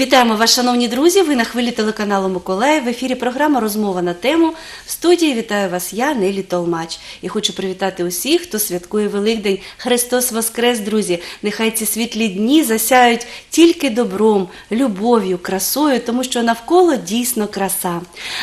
Вітаємо вас, шановні друзі. Ви на хвилі телеканалу Миколаїв. В ефірі програма Розмова на тему. В студії вітаю вас я, Нелі Толмач. І хочу привітати усіх, хто святкує Великдень. Христос Воскрес, друзі! Нехай ці світлі дні засяють тільки добром, любов'ю, красою, тому що навколо дійсно краса.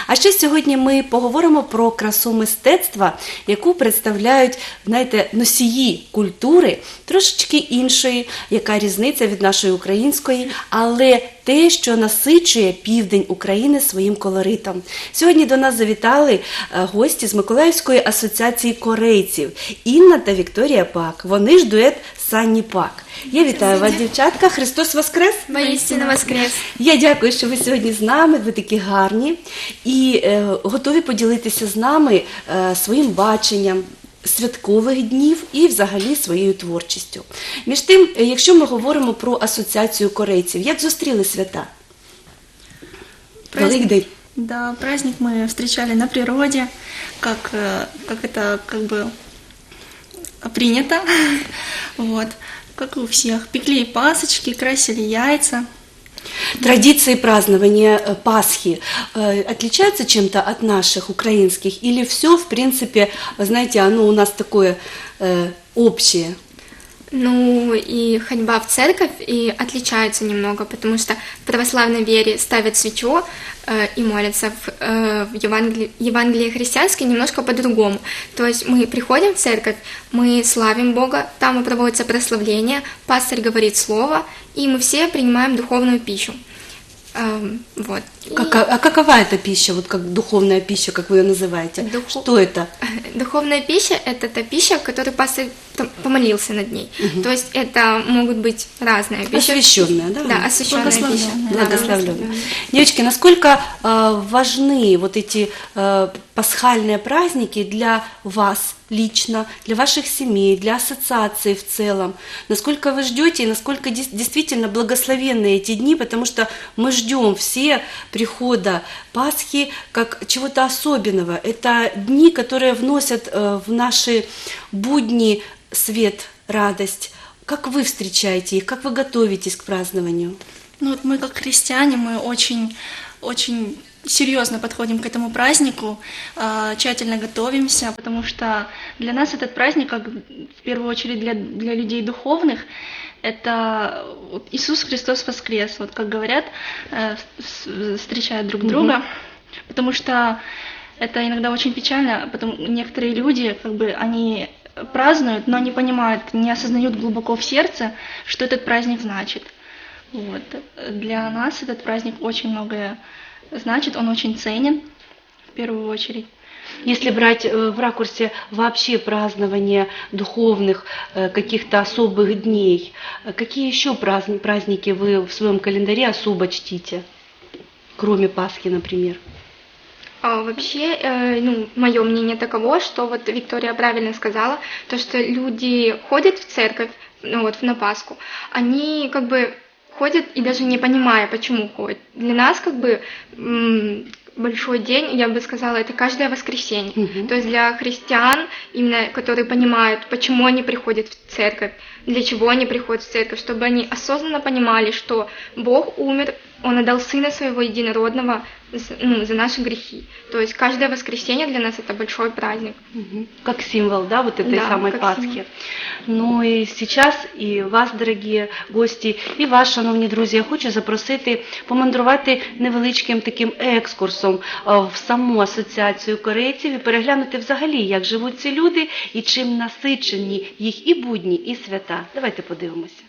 А ще сьогодні ми поговоримо про красу мистецтва, яку представляють знаєте, носії культури, трошечки іншої, яка різниця від нашої української, але те, що насичує південь України своїм колоритом. Сьогодні до нас завітали е, гості з Миколаївської асоціації корейців Інна та Вікторія Пак. Вони ж дует Санні Пак. Я вітаю вас, дівчатка. Христос Воскрес! Воістину воскрес! Я дякую, що ви сьогодні з нами. Ви такі гарні і е, готові поділитися з нами е, своїм баченням Святкових днів і взагалі своєю творчістю. Між тим, е, якщо ми говоримо про асоціацію корейців, як зустріли свята? Праздник. Великдень. Да, праздник мы встречали на природе, как, э, как это как бы принято. Вот. Как и у всех. Пекли пасочки, красили яйца. Традиции празднования э, Пасхи э, отличаются чем-то от наших украинских? Или все, в принципе, знаете, оно у нас такое э, общее? Ну и ходьба в церковь и отличается немного, потому что в православной вере ставят свечу и молятся в, э, в Евангелии, Евангелии христианской немножко по-другому. То есть мы приходим в церковь, мы славим Бога, там проводится прославление, пастор говорит слово, и мы все принимаем духовную пищу. Эм, вот. Как- а какова эта пища, вот как духовная пища, как вы ее называете? Духу- Что это? Духовная пища – это та пища, которой пастор там помолился над ней. То есть это могут быть разные пищи. Освященная, да? Да, освященная пища. Благословленная. Да, Благословленная. Девочки, насколько э, важны вот эти э, пасхальные праздники для вас лично, для ваших семей, для ассоциации в целом? Насколько вы ждете и насколько действительно благословенны эти дни, потому что мы ждем все прихода Пасхи как чего-то особенного. Это дни, которые вносят э, в наши будни свет, радость. Как вы встречаете их, как вы готовитесь к празднованию? Ну вот мы как христиане, мы очень, очень серьезно подходим к этому празднику, а, тщательно готовимся, потому что для нас этот праздник, как в первую очередь для, для людей духовных, это Иисус Христос воскрес, вот как говорят, э, встречают друг друга, потому что это иногда очень печально, потому некоторые люди, как бы, они празднуют, но не понимают, не осознают глубоко в сердце, что этот праздник значит. Вот. Для нас этот праздник очень многое значит, он очень ценен в первую очередь. Если брать э, в ракурсе вообще празднования духовных э, каких-то особых дней, э, какие еще праздни- праздники вы в своем календаре особо чтите, кроме Пасхи, например? А вообще, э, ну, мое мнение таково, что вот Виктория правильно сказала, то, что люди ходят в церковь, ну вот на Пасху, они как бы ходят и даже не понимая, почему ходят. Для нас как бы большой день, я бы сказала, это каждое воскресенье. Мгм. То есть для христиан, именно которые понимают, почему они приходят в церковь, для чего они приходят в церковь, чтобы они осознанно понимали, что Бог умер, Он отдал Сына Своего Единородного за- ну, за наши грехи. То есть каждое воскресенье для нас это большой праздник. Мгм. Как символ, да, вот этой Да, самой как Пасхи. символ. Ну і сейчас і вас, дорогі гості, і вас, шановні друзі, я хочу запросити помандрувати невеличким таким екскурсом а, в саму асоціацію корейців і переглянути взагалі, як живуть ці люди і чим насичені їх і будні, і свята. Давайте подивимося.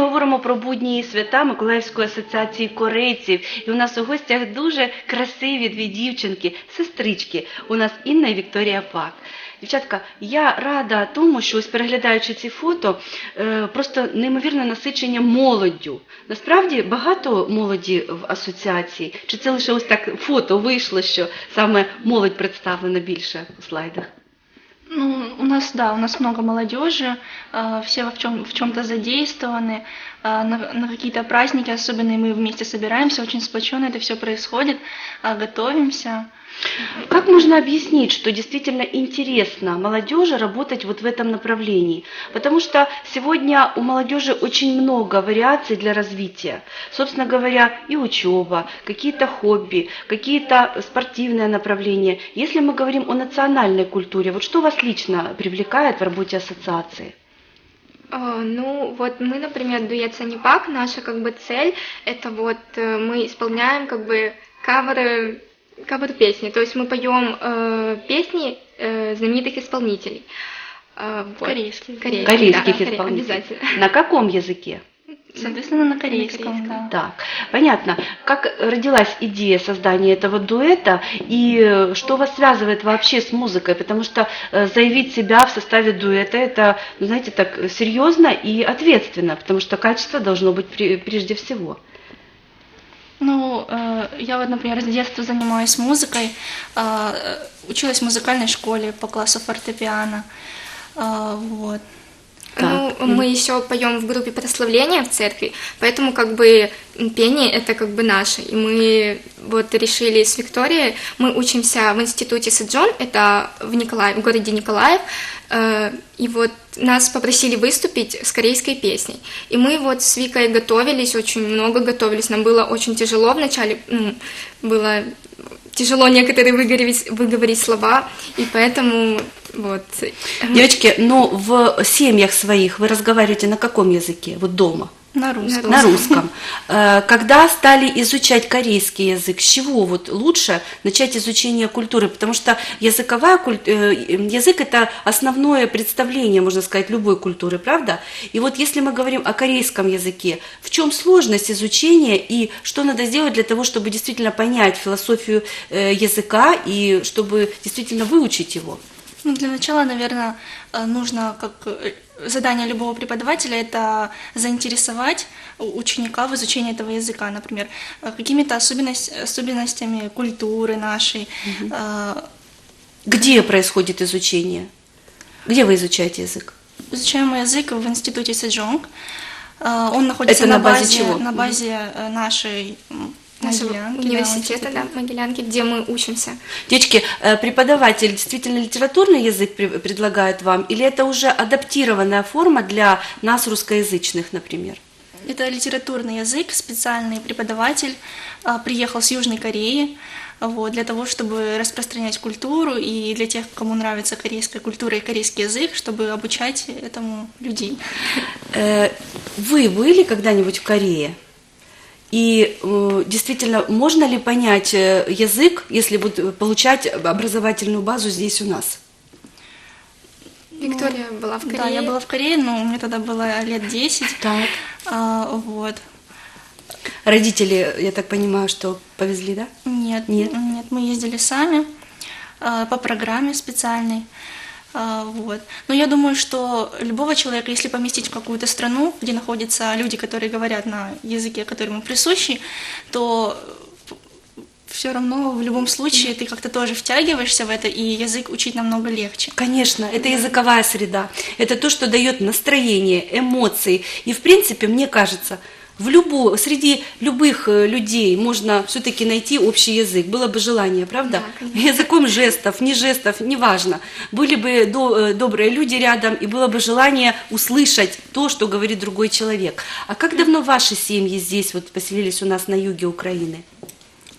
Говоримо про будні і свята Миколаївської асоціації корейців. І у нас у гостях дуже красиві дві дівчинки, сестрички. У нас Інна і Вікторія Пак. Дівчатка, я рада тому, що ось переглядаючи ці фото, е, просто неймовірне насичення молоддю. Насправді багато молоді в асоціації, чи це лише ось так фото вийшло, що саме молодь представлена більше у слайдах? Ну, у нас, да, у нас много молодежи, э, все в, чем, в чем-то задействованы, на, на какие-то праздники особенные мы вместе собираемся, очень сплоченно это все происходит, э, готовимся. Как можно объяснить, что действительно интересно молодежи работать вот в этом направлении? Потому что сегодня у молодежи очень много вариаций для развития. Собственно говоря, и учеба, какие-то хобби, какие-то спортивные направления. Если мы говорим о национальной культуре, вот что вас лично привлекает в работе ассоциации? А, Ну, вот мы, например, дуэт Санипак, наша как бы цель, это вот э, мы исполняем как бы каверы, кавер песни, то есть мы поем э, песни э, знаменитых исполнителей. А, вот. Корейских. Корейских, Корейских да, исполнителей. Обязательно. На каком языке? Соответственно, на корейском, корейском. да. Так, понятно. Как родилась идея создания этого дуэта и э, что вас связывает вообще с музыкой? Потому что э, заявить себя в составе дуэта это, ну, знаете, так серьезно и ответственно, потому что качество должно быть прежде всего. Ну, э, я вот, например, с детства занимаюсь музыкой, э, училась в музыкальной школе по классу фортепиано, Э, вот. Ну, Так. мы еще поем в группе прославления в церкви, поэтому как бы пение это как бы наше. И мы вот решили с Викторией, мы учимся в институте Саджон, это в Николаев, в городе Николаев, э, и вот нас попросили выступить с корейской песней. И мы вот с Викой готовились, очень много готовились, нам было очень тяжело вначале, ну, было тяжело некоторые выговорить, выговорить слова, и поэтому вот... Девочки, но в семьях своих вы разговариваете на каком языке? Вот дома? На русском. На русском. Э, Когда стали изучать корейский язык, с чего вот лучше начать изучение культуры? Потому что языковая куль- э, язык это основное представление, можно сказать, любой культуры, правда? И вот если мы говорим о корейском языке, в чем сложность изучения и что надо сделать для того, чтобы действительно понять философию э, языка и чтобы действительно выучить его? Ну, для начала, наверное, э, нужно, как э, задание любого преподавателя, это заинтересовать ученика в изучении этого языка, например, э, какими-то особенность, особенностями культуры нашей. Э, Где происходит изучение? Где вы изучаете язык? Изучаем язык в институте Сэджонг. Э, Он находится Это на, на базе базе, чего? на базе нашей нашего Могилянки, да, университета, института. да, Могилянки, где мы учимся. Девочки, э, преподаватель действительно литературный язык пре- предлагает вам, или это уже адаптированная форма для нас, русскоязычных, например? Это литературный язык, специальный преподаватель а, приехал с Южной Кореи вот, для того, чтобы распространять культуру и для тех, кому нравится корейская культура и корейский язык, чтобы обучать этому людей. Э, Вы были когда-нибудь в Корее? И э, действительно, можно ли понять э, язык, если вот э, получать образовательную базу здесь у нас? Виктория была в Корее. Да, я была в Корее, но мне тогда было лет 10. Так. А, вот. Родители, я так понимаю, что повезли, да? Нет, Нет? нет, мы ездили сами а, по программе специальной. А, Вот. Но я думаю, что любого человека, если поместить в какую-то страну, где находятся люди, которые говорят на языке, который ему присущи, то все равно в любом случае ты как-то тоже втягиваешься в это, и язык учить намного легче. Конечно, это языковая среда. Это то, что дает настроение, эмоции. И, в принципе, мне кажется, в любо, среди любых э, людей можно все-таки найти общий язык. Было бы желание, правда? Да, конечно. Языком жестов, не жестов, неважно. Были бы до- э, добрые люди рядом, и было бы желание услышать то, что говорит другой человек. А как давно ваши семьи здесь вот поселились у нас на юге Украины?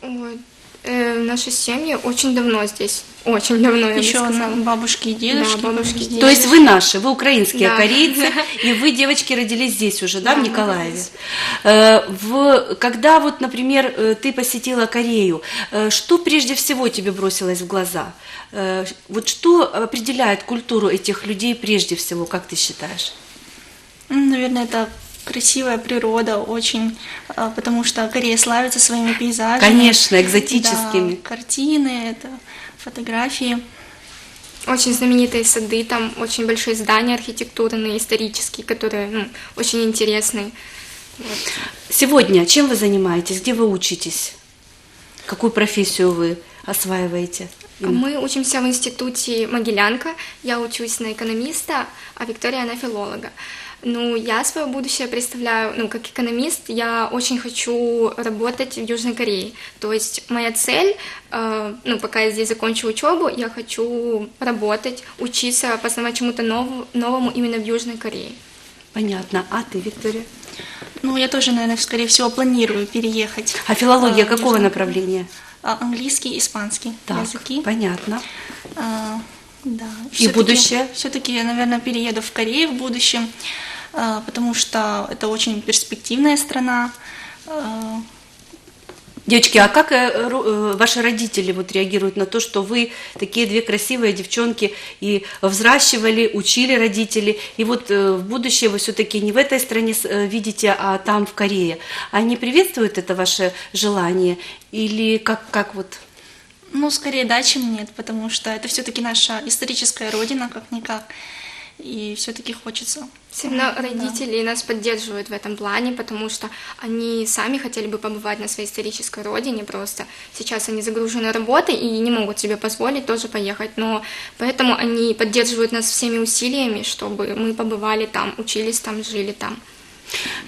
Ой, э, наши семьи очень давно здесь. Очень давно, я бы Еще сказала. бабушки и дедушки. Да, бабушки и здесь. То есть вы наши, вы украинские Да. корейцы, и вы, девочки, родились здесь уже, да, Да, в Николаеве? родились. Э, В, когда вот, например, э, ты посетила Корею, э, что прежде всего тебе бросилось в глаза? Э, Вот что определяет культуру этих людей прежде всего, как ты считаешь? М, Наверное, это красивая природа очень, а, потому что Корея славится своими пейзажами. Конечно, экзотическими. Да, картины, это фотографии. Очень знаменитые сады, там очень большие здания архитектурные, исторические, которые ну, очень интересные. Вот. Сегодня чем вы занимаетесь? Где вы учитесь? Какую профессию вы осваиваете? Мы учимся в институте Могилянка. Я учусь на экономиста, а Виктория на филолога. Ну, я свое будущее представляю, ну, как экономист, я очень хочу работать в Южной Корее. То есть моя цель, э, ну, пока я здесь закончу учебу, я хочу работать, учиться, познавать чему-то новому, новому именно в Южной Корее. Понятно. А ты, Виктория? Ну, я тоже, наверное, скорее всего, планирую переехать. А филология А, какого Южная- направления? А, Английский, испанский Так, языки. понятно. А, да. И будущее? Все-таки, наверное, перееду в Корею в будущем, потому что это очень перспективная страна. А, Девочки, а как э, э, ваши родители вот реагируют на то, что вы такие две красивые девчонки и взращивали, учили родители, и вот э, в будущее вы все-таки не в этой стране видите, а там в Корее. Они приветствуют это ваше желание или как как вот? Ну, скорее да, чем нет, потому что это все-таки наша историческая родина, как-никак. И все-таки хочется. Равно Да. родители нас поддерживают в этом плане, потому что они сами хотели бы побывать на своей исторической родине, просто сейчас они загружены работой и не могут себе позволить тоже поехать, но поэтому они поддерживают нас всеми усилиями, чтобы мы побывали там, учились там, жили там.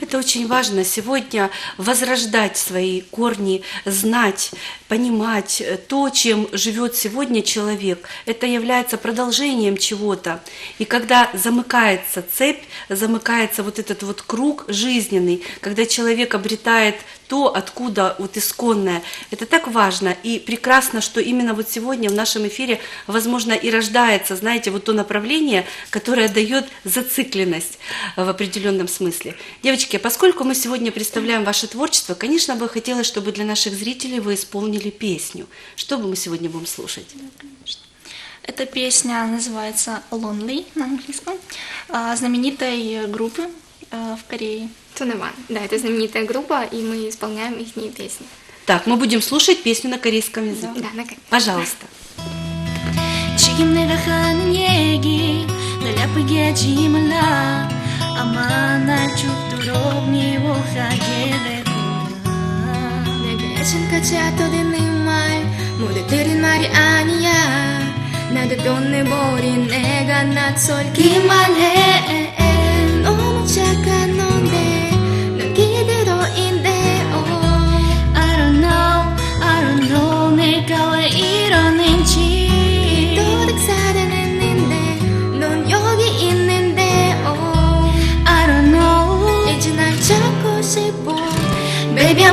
Это очень важно сегодня возрождать свои корни, знать, понимать то, чем живет сегодня человек. Это является продолжением чего-то. И когда замыкается цепь, замыкается вот этот вот круг жизненный, когда человек обретает то, откуда вот исконное, это так важно и прекрасно, что именно вот сегодня в нашем эфире, возможно, и рождается, знаете, вот то направление, которое дает зацикленность в определенном смысле. Девочки, поскольку мы сегодня представляем ваше творчество, конечно, бы хотелось, чтобы для наших зрителей вы исполнили песню. Что бы мы сегодня будем слушать? Эта песня называется Lonely на английском, а, знаменитой группы а, в Корее. Туневан, да, это знаменитая группа, и мы исполняем их песни. Так, мы будем слушать песню на корейском языке. Да, наконец. Пожалуйста. 지금 내가 하는 얘기 날 아프게 하지 말라 아마 날 죽도록 미워하게 될 거야. 내가 예전까지 하던 내말 모두 들은 말이 아니야. 나도 변해버린 내가 낯설기만 해 I'm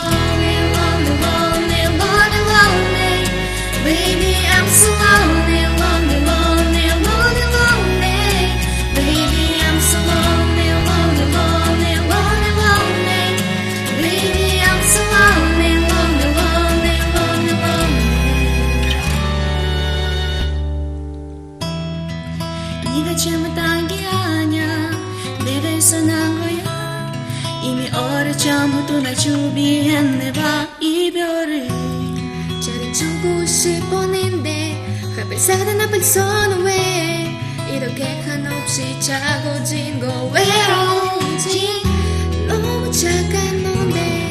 준비했네 봐 이별을 잘해주고 싶었는데 하필 사랑 나쁜 선왜 이렇게 한없이 차고진 거 외로운지 너무 착한 넌데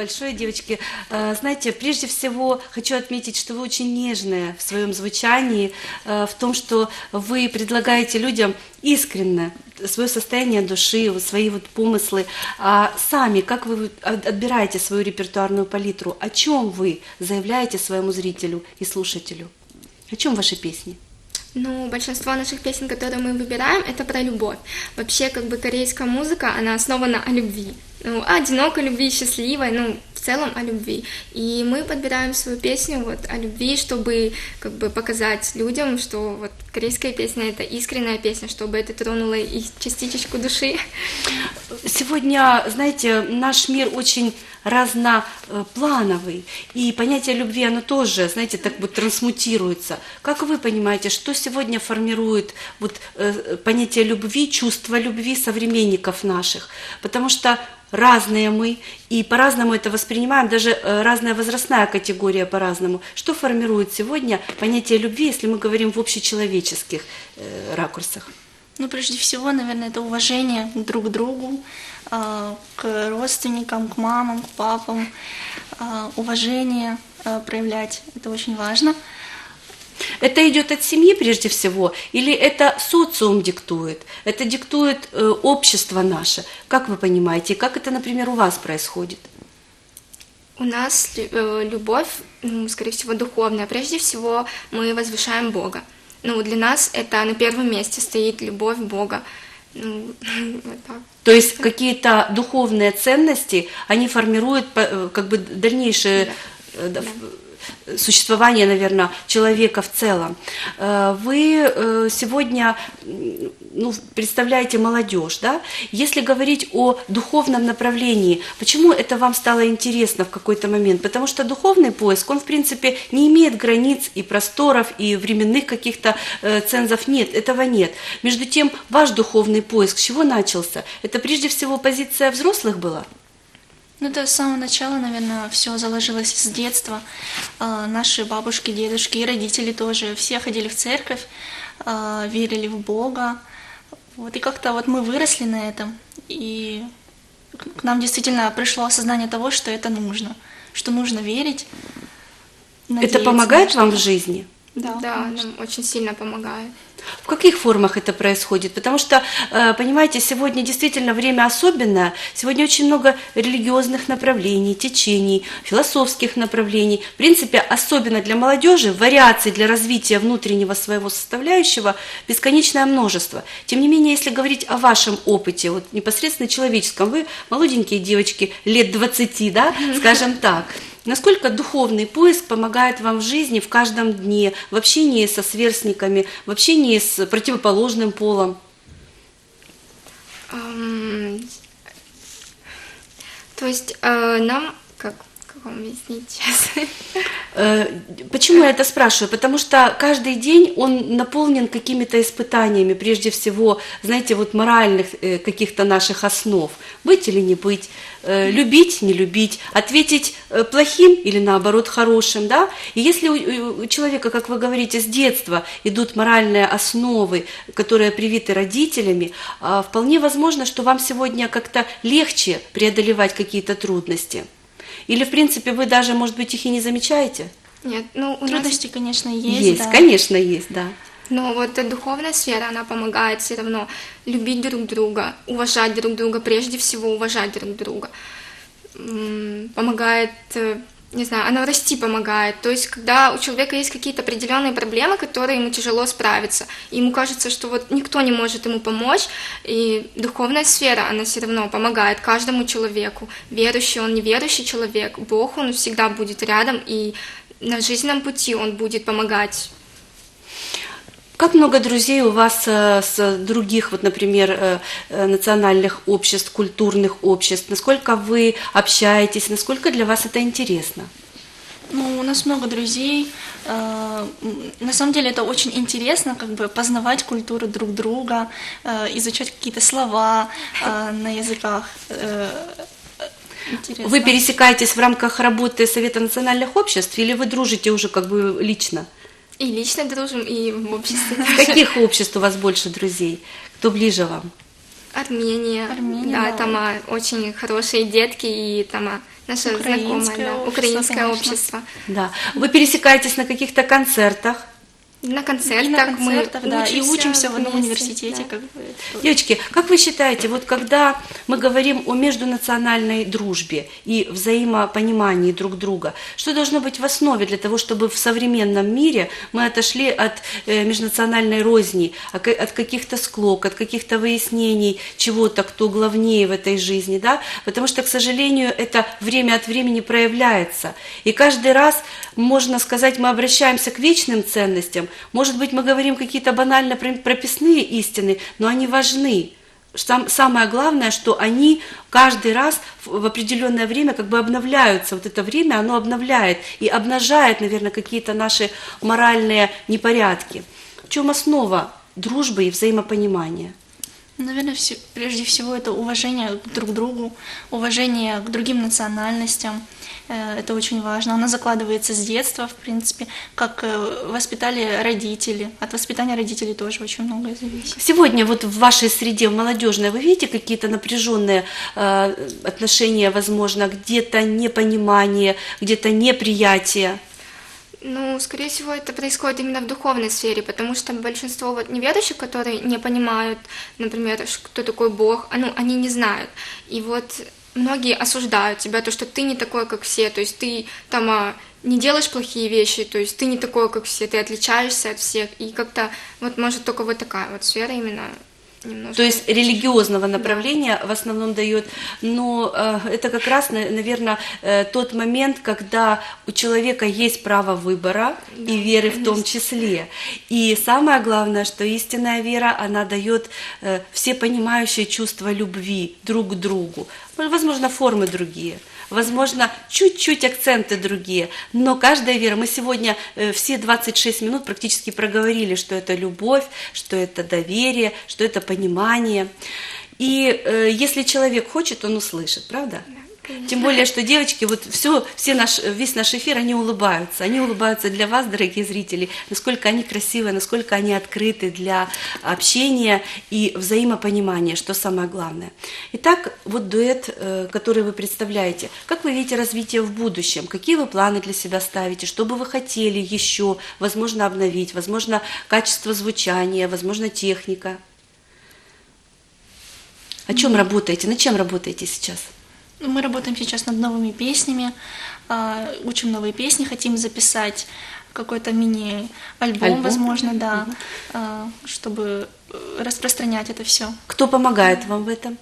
большое, девочки. Э, Знаете, прежде всего хочу отметить, что вы очень нежные в своем звучании, э, в том, что вы предлагаете людям искренне свое состояние души, свои вот помыслы. А сами, как вы отбираете свою репертуарную палитру? О чем вы заявляете своему зрителю и слушателю? О чем ваши песни? Ну, большинство наших песен, которые мы выбираем, это про любовь. Вообще, как бы корейская музыка, она основана о любви. Ну, о одинокой любви, счастливой, ну, в целом о любви. И мы подбираем свою песню вот о любви, чтобы как бы показать людям, что вот корейская песня это искренняя песня, чтобы это тронуло их частичечку души. Сегодня, знаете, наш мир очень разноплановый, и понятие любви, оно тоже, знаете, так вот трансмутируется. Как вы понимаете, что сегодня формирует вот э, понятие любви, чувство любви современников наших? Потому что разные мы, и по-разному это воспринимаем, даже э, разная возрастная категория по-разному. Что формирует сегодня понятие любви, если мы говорим в общечеловеческих э, ракурсах? Ну, прежде всего, наверное, это уважение друг к другу, а, к родственникам, к мамам, к папам. Уважение проявлять, это очень важно. Это идет от семьи прежде всего, или это социум диктует, это диктует э, общество наше? Как вы понимаете, как это, например, у вас происходит? У нас э, любовь, ну, скорее всего, духовная. Прежде всего, мы возвышаем Бога. Ну, для нас это на первом месте стоит любовь Бога. Ну, вот так. То есть какие-то духовные ценности, они формируют э, как бы дальнейшее э, да, существование, наверное, человека в целом. Э, Вы э, сегодня ну, представляете молодежь, да? Если говорить о духовном направлении, почему это вам стало интересно в какой-то момент? Потому что духовный поиск, он, в принципе, не имеет границ и просторов, и временных каких-то э, цензов нет, этого нет. Между тем, ваш духовный поиск с чего начался? Это прежде всего позиция взрослых была? Ну, это с самого начала, наверное, все заложилось с детства. А, Наши бабушки, дедушки и родители тоже все ходили в церковь, а, верили в Бога. Вот, и как-то вот мы выросли на этом, и к нам действительно пришло осознание того, что это нужно, что нужно верить. это помогает вам в жизни? Да, Да, нам очень сильно помогает. В каких формах это происходит? Потому что, э, понимаете, сегодня действительно время особенное. Сегодня очень много религиозных направлений, течений, философских направлений. В принципе, особенно для молодежи, вариаций для развития внутреннего своего составляющего бесконечное множество. Тем не менее, если говорить о вашем опыте, вот непосредственно человеческом, вы молоденькие девочки, лет 20, да, скажем так, Насколько духовный поиск помогает вам в жизни в каждом дне, в общении со сверстниками, в общении с противоположным полом? Ам, То есть э, нам, как, как вам объяснить сейчас? Э, Почему я это спрашиваю? Потому что каждый день он наполнен какими-то испытаниями, прежде всего, знаете, вот моральных э, каких-то наших основ. Быть или не быть, э, любить, не любить, ответить плохим или наоборот хорошим, да? И если у- у человека, как вы говорите, с детства идут моральные основы, которые привиты родителями, а, вполне возможно, что вам сегодня как-то легче преодолевать какие-то трудности. Или, в принципе, вы даже, может быть, их и не замечаете? Нет, ну у нас Трудности, конечно, есть. Есть, да. конечно, есть, да. Но вот эта духовная сфера, она помогает все равно любить друг друга, уважать друг друга, прежде всего уважать друг друга. Помогает, э, не знаю, она расти помогает. То есть, когда у человека есть какие-то определенные проблемы, которые ему тяжело справиться, и ему кажется, что вот никто не может ему помочь, и духовная сфера, она все равно помогает каждому человеку. Верующий он, неверующий человек, Бог, он всегда будет рядом, и на жизненном пути он будет помогать Как много друзей у вас э, с других, вот, например, э, э, национальных обществ, культурных обществ? Насколько вы общаетесь? Насколько для вас это интересно? Ну, у нас много друзей. На самом деле это очень интересно, как бы познавать культуру друг друга, изучать какие-то слова на языках. Интересно. Вы пересекаетесь в рамках работы Совета национальных обществ или вы дружите уже как бы лично? И лично дружим, и в обществе. В каких обществ у вас больше друзей? Кто ближе вам? Армения, Армения, да, да. там а, очень хорошие детки и там а, наше Украинское знакомое, да, общество, украинское конечно. общество. Да. Вы пересекаетесь на каких-то концертах. На концертах, И на концертах, мы да, и учимся в одном университете. да. Как бы, Девочки, как вы считаете, вот когда мы говорим о междунациональной дружбе и взаимопонимании друг друга, что должно быть в основе для того, чтобы в современном мире мы отошли от э, межнациональной розни, а от каких-то склок, от каких-то выяснений чего-то, кто главнее в этой жизни, да? Потому что, к сожалению, это время от времени проявляется. И каждый раз, можно сказать, мы обращаемся к вечным ценностям. Может быть, мы говорим какие-то банально про- прописные истины, но они важны. Сам- самое главное, что они каждый раз в определенное время как бы обновляются. Вот это время, оно обновляет и обнажает, наверное, какие-то наши моральные непорядки. В чем основа дружбы и взаимопонимания? Наверное, все- прежде всего это уважение друг к другу, уважение к другим национальностям. Э, Это очень важно. Оно закладывается с детства, в принципе, как э, воспитали родители. От воспитания родителей тоже очень многое зависит. Сегодня вот в вашей среде, в молодежной, вы видите какие-то напряженные э, отношения, возможно, где-то непонимание, где-то неприятие? Ну, скорее всего, это происходит именно в духовной сфере, потому что большинство вот неверующих, которые не понимают, например, кто такой Бог, а, ну, они не знают. И вот многие осуждают тебя, то, что ты не такой, как все, то есть ты там а, не делаешь плохие вещи, то есть ты не такой, как все, ты отличаешься от всех, и как-то вот может только вот такая вот сфера именно немножко... То есть религиозного направления в основном дает, но э, это как раз, наверное, тот момент, когда у человека есть право выбора и веры в том числе. И самое главное, что истинная вера, она дает э, все понимающие чувства любви друг к другу. Возможно, формы другие. Возможно, чуть-чуть акценты другие, но каждая вера, мы сегодня э, все 26 минут практически проговорили, что это любовь, что это доверие, что это понимание. И э, если человек хочет, он услышит, правда? Тем более, что девочки, вот все, все наш, весь наш эфир, они улыбаются. Они улыбаются для вас, дорогие зрители, насколько они красивые, насколько они открыты для общения и взаимопонимания, что самое главное. Итак, вот дуэт, э, который вы представляете. Как вы видите развитие в будущем? Какие вы планы для себя ставите? Что бы вы хотели еще, возможно, обновить? Возможно, качество звучания, возможно, техника? О чем работаете? Над чем работаете сейчас? Ну, Мы работаем сейчас над новыми песнями, а, учим новые песни, хотим записать какой-то мини-альбом, Альбом? возможно, да, а, чтобы э, распространять это все. Кто помогает вам в этом?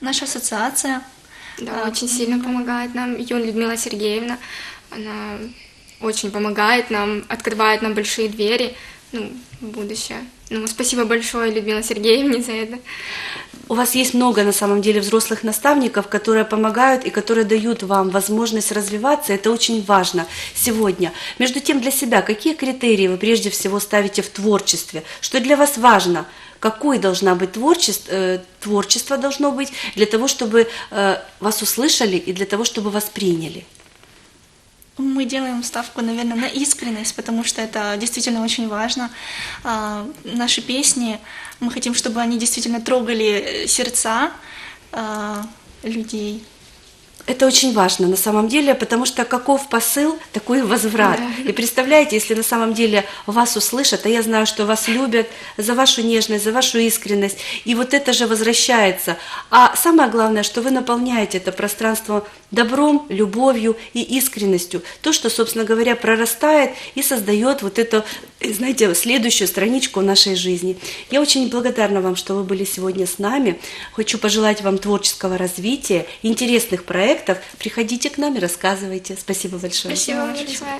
Наша ассоциация, Да, А, очень сильно помогает нам. Юн Людмила Сергеевна, она очень помогает нам, открывает нам большие двери, ну, в будущее. Ну, спасибо большое Людмила Сергеевне за это. У вас есть много на самом деле взрослых наставников, которые помогают и которые дают вам возможность развиваться. Это очень важно сегодня. Между тем, для себя какие критерии вы прежде всего ставите в творчестве? Что для вас важно? Какой должна быть творчество, э, творчество должно быть для того, чтобы э, вас услышали и для того, чтобы вас приняли? Мы делаем ставку, наверное, на искренность, потому что это действительно очень важно. А, Наши песни, мы хотим, чтобы они действительно трогали сердца а, людей. Это очень важно на самом деле, потому что каков посыл, такой возврат. И представляете, если на самом деле вас услышат, а я знаю, что вас любят за вашу нежность, за вашу искренность, и вот это же возвращается. А самое главное, что вы наполняете это пространство добром, любовью и искренностью. То, что, собственно говоря, прорастает и создает вот эту, э, знаете, следующую страничку нашей жизни. Я очень благодарна вам, что вы были сегодня с нами. Хочу пожелать вам творческого развития, интересных проектов. Приходите к нам и рассказывайте. Спасибо большое. Спасибо вам большое.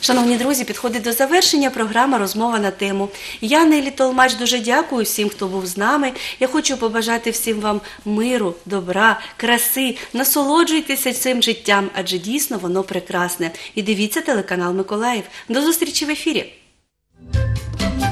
Шановні друзі, підходить до завершення програма Розмова на тему. Я, Нелі Толмач, дуже дякую всім, хто був з нами. Я хочу побажати всім вам миру, добра, краси. Насолоджуйтеся цим життям, адже дійсно воно прекрасне. І дивіться телеканал Миколаїв. До зустрічі в ефірі. Thank you.